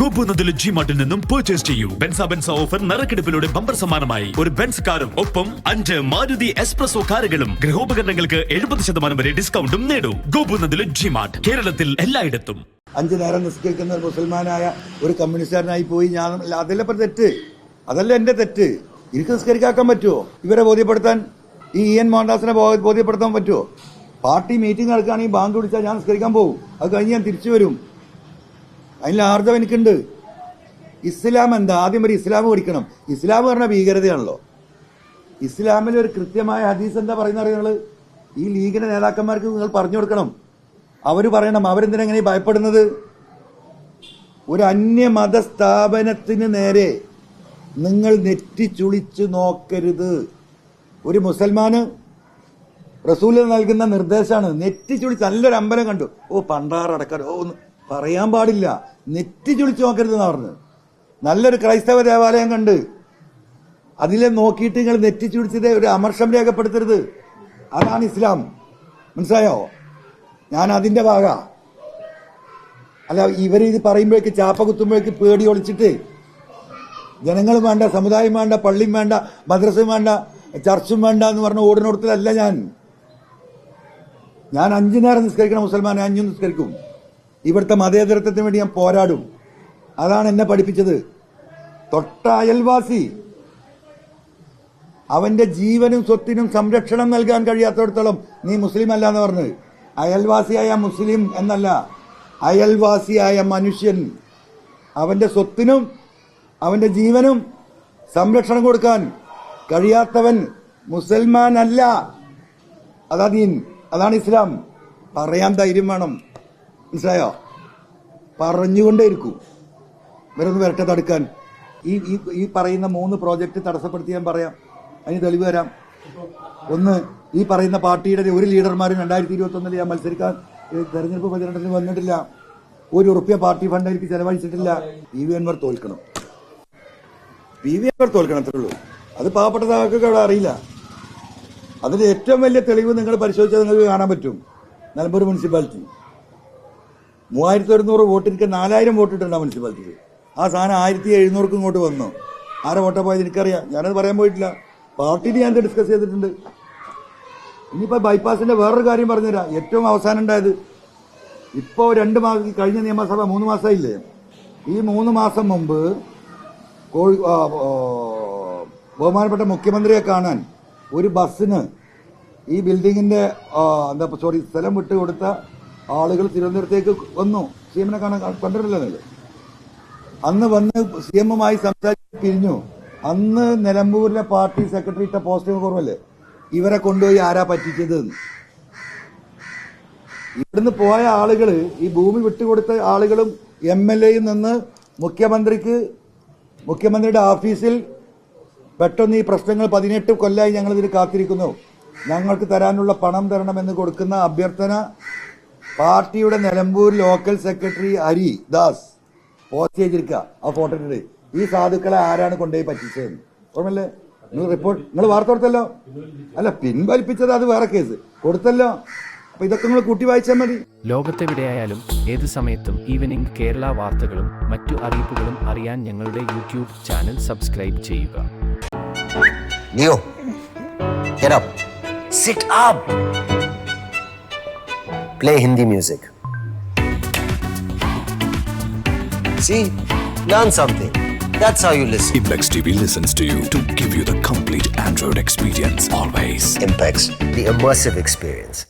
ഗോപുനദിലെ G മാർട്ടിൽ നിന്നും purchase ചെയ്യൂ. ബെൻസ ബെൻസ offer നറുക്കെടുപ്പിലൂടെ ബമ്പർ സമ്മാനമായി. ഒരു ബെൻസ് കാറും ഒപ്പം അഞ്ച് മാരുതി എക്സ്പ്രസോ കാറുകളും. ഗൃഹോപകരണങ്ങൾക്ക് എഴുപത് ശതമാനം വരെ ഡിസ്കൗണ്ടും നേടൂ. ഗോപുനദിലെ ജി മാർട്ട് കേരളത്തിൽ എല്ലായിടത്തും. അഞ്ചു നേരം നിസ്കരിക്കുന്ന ഒരു മുസൽമാനായ ഒരു കമ്മ്യൂണിസ്റ്റുകാരനായി പോയി ഞാൻ അതല്ല തെറ്റ്. അതല്ല എന്റെ തെറ്റ്. എനിക്ക് നിസ്കരിക്കാക്കാൻ പറ്റുമോ? ഇവരെ ബോധ്യപ്പെടുത്താൻ ഈ ഇ എൻ മോഹൻദാസിനെ ബോധ്യപ്പെടുത്താൻ പറ്റുമോ? പാർട്ടി മീറ്റിംഗ് നടക്കുകയാണെങ്കിൽ ബാങ്ക് വിളിച്ചാൽ ഞാൻ നിസ്കരിക്കാൻ പോകും. അത് കഴിഞ്ഞ് ഞാൻ തിരിച്ചു വരും. അതിൽ ആർജവം എനിക്കുണ്ട്. ഇസ്ലാം എന്താ? ആദ്യം ഒരു ഇസ്ലാം പഠിക്കണം ഇസ്ലാം പറഞ്ഞ ഭീകരതയാണല്ലോ. ഇസ്ലാമിൽ ഒരു കൃത്യമായ ഹദീസ് എന്താ പറയുന്ന അറിയുന്നത് ഈ ലീഗിന്റെ നേതാക്കന്മാർക്ക് നിങ്ങൾ പറഞ്ഞു കൊടുക്കണം. അവർ പറയണം അവരെന്തിനാ ഇങ്ങനെ ഭയപ്പെടുന്നത്? ഒരു അന്യ മതസ്ഥാപനത്തിന് നേരെ നിങ്ങൾ നെറ്റിച്ചുളിച്ച് നോക്കരുത്. ഒരു മുസൽമാന് റസൂൽ നൽകുന്ന നിർദ്ദേശമാണ്. നെറ്റിച്ചുളിച്ച് നല്ലൊരു അമ്പലം കണ്ടു. ഓ പണ്ടാറടക്കാൻ ഓ പറയാൻ പാടില്ല. നെറ്റി നോക്കരുത് എന്നാ പറഞ്ഞത്. നല്ലൊരു ക്രൈസ്തവ ദേവാലയം കണ്ട് അതിലെ നോക്കിയിട്ട് നിങ്ങൾ നെറ്റി ചുളിച്ചത് ഒരു അമർഷം രേഖപ്പെടുത്തരുത്. അതാണ് ഇസ്ലാം. മനസ്സിലായോ? ഞാൻ അതിന്റെ ഭാഗ. അല്ല ഇവർ ഇത് പറയുമ്പോഴേക്ക് ചാപ്പ കുത്തുമ്പോഴേക്ക് പേടി ഒളിച്ചിട്ട് ജനങ്ങളും വേണ്ട സമുദായം വേണ്ട പള്ളിയും വേണ്ട മദ്രസയും വേണ്ട ചർച്ചും വേണ്ട എന്ന് പറഞ്ഞ ഓടിനോടത്തിലല്ല ഞാൻ. ഞാൻ അഞ്ചു നേരം നിസ്കരിക്കണം മുസൽമാനെ അഞ്ചും നിസ്കരിക്കും. ഇവിടുത്തെ മതേതരത്വത്തിന് വേണ്ടി ഞാൻ പോരാടും. അതാണ് എന്നെ പഠിപ്പിച്ചത്. തൊട്ട അയൽവാസി അവന്റെ ജീവനും സ്വത്തിനും സംരക്ഷണം നൽകാൻ കഴിയാത്തടത്തോളം നീ മുസ്ലിം അല്ല എന്ന് പറഞ്ഞത്. അയൽവാസിയായ മുസ്ലിം എന്നല്ല. അയൽവാസിയായ മനുഷ്യൻ. അവന്റെ സ്വത്തിനും അവന്റെ ജീവനും സംരക്ഷണം കൊടുക്കാൻ കഴിയാത്തവൻ മുസൽമാനല്ല. അതാ ദീൻ. അതാണ് ഇസ്ലാം. പറയാൻ ധൈര്യം വേണം. മനസ്സിലായോ? പറഞ്ഞുകൊണ്ടേയിരിക്കും. ഇവരൊന്ന് വരട്ടെ തടുക്കാൻ. ഈ ഈ പറയുന്ന മൂന്ന് പ്രോജക്റ്റ് തടസ്സപ്പെടുത്തി ഞാൻ പറയാം. അതിന് തെളിവ് തരാം. ഒന്ന് ഈ പറയുന്ന പാർട്ടിയുടെ ഒരു ലീഡർമാരും രണ്ടായിരത്തി ഇരുപത്തി ഒന്നിൽ ഞാൻ മത്സരിക്കാൻ തെരഞ്ഞെടുപ്പ് പ്രചരണത്തിന് വന്നിട്ടില്ല. ഒരു ഉറുപ്പ്യ പാർട്ടി ഫണ്ട് എനിക്ക് ചെലവഴിച്ചിട്ടില്ല. പി വി അൻവർ തോൽക്കണം. പി വി അൻവർ തോൽക്കണം അത്രേ ഉള്ളൂ. അത് പാവപ്പെട്ട താക്കൾക്ക് അവിടെ അറിയില്ല. അതിൽ ഏറ്റവും വലിയ തെളിവ് നിങ്ങൾ പരിശോധിച്ചാൽ നിങ്ങൾക്ക് കാണാൻ പറ്റും. നിലമ്പൂർ മുനിസിപ്പാലിറ്റി. മൂവായിരത്തി ഒരുന്നൂറ് വോട്ട് എനിക്ക് നാലായിരം വോട്ട് ഇട്ടുണ്ട് ആ മുനിസിപ്പാലിറ്റിയിൽ. ആ സാധനം ആയിരത്തി എഴുന്നൂർക്ക് ഇങ്ങോട്ട് വന്നു. ആരെ വോട്ടാ പോയത് എനിക്കറിയാം. ഞാനത് പറയാൻ പോയിട്ടില്ല. പാർട്ടിയിൽ ഞാൻ ഡിസ്കസ് ചെയ്തിട്ടുണ്ട്. ഇനിയിപ്പോൾ ബൈപ്പാസിന്റെ വേറൊരു കാര്യം പറഞ്ഞുതരാം. ഏറ്റവും അവസാനം ഉണ്ടായത് ഇപ്പോൾ രണ്ട് മാസം കഴിഞ്ഞ നിയമസഭ മൂന്ന് മാസമായില്ലേ? ഈ മൂന്ന് മാസം മുമ്പ് കോഴി ബഹുമാനപ്പെട്ട മുഖ്യമന്ത്രിയെ കാണാൻ ഒരു ബസ്സിന് ഈ ബിൽഡിങ്ങിന്റെ എന്താ സോറി സ്ഥലം വിട്ട് കൊടുത്ത ആളുകൾ തിരുവനന്തപുരത്തേക്ക് വന്നു. സി എമ്മിനെ കാണാൻ കണ്ടിട്ടില്ല അന്ന് വന്ന് സി എമ്മുമായി സംസാരിച്ച് പിരിഞ്ഞു. അന്ന് നിലമ്പൂരിലെ പാർട്ടി സെക്രട്ടറി ഇട്ട പോസ്റ്റിംഗ് കുറവല്ലേ ഇവരെ കൊണ്ടുപോയി ആരാ പറ്റിച്ചത്. ഇവിടുന്ന് പോയ ആളുകൾ ഈ ഭൂമി വിട്ടുകൊടുത്ത ആളുകളും എം എൽ എയും നിന്ന് മുഖ്യമന്ത്രിക്ക് മുഖ്യമന്ത്രിയുടെ ഓഫീസിൽ പെട്ടെന്ന് ഈ പ്രശ്നങ്ങൾ പതിനെട്ട് കൊല്ലമായി ഞങ്ങൾ ഇതിൽ കാത്തിരിക്കുന്നു. ഞങ്ങൾക്ക് തരാനുള്ള പണം തരണമെന്ന് കൊടുക്കുന്ന അഭ്യർത്ഥന പാർട്ടിയുടെ Nilambur local secretary Haridas post ചെയ്തിരിക്കുക. ആ ഫോട്ടോ ഇട്ടിട്ട്. ഈ സാധുക്കളെ ആരാണ് കൊണ്ടുപോയി പറ്റിച്ചതെന്ന്. ഓർമ്മല്ലേ നിങ്ങൾ റിപ്പോർട്ട് നിങ്ങൾ വാർത്ത കൊടുത്തല്ലോ? അല്ല പിൻവലിപ്പിച്ചത് അത് വേറെ കേസ് കൊടുത്തല്ലോ? അപ്പൊ ഇതൊക്കെ നിങ്ങൾ കൂട്ടി വായിച്ചാൽ മതി. ലോകത്തെവിടെയായാലും ഏത് സമയത്തും ഈവനിംഗ് കേരള വാർത്തകളും മറ്റു അറിയിപ്പുകളും അറിയാൻ ഞങ്ങളുടെ യൂട്യൂബ് ചാനൽ സബ്സ്ക്രൈബ് ചെയ്യുക. Leo, get up. Sit up. Play Hindi music. See, learn something. That's how you listen. Impex TV listens to you to give you the complete Android experience always. Impex, the immersive experience.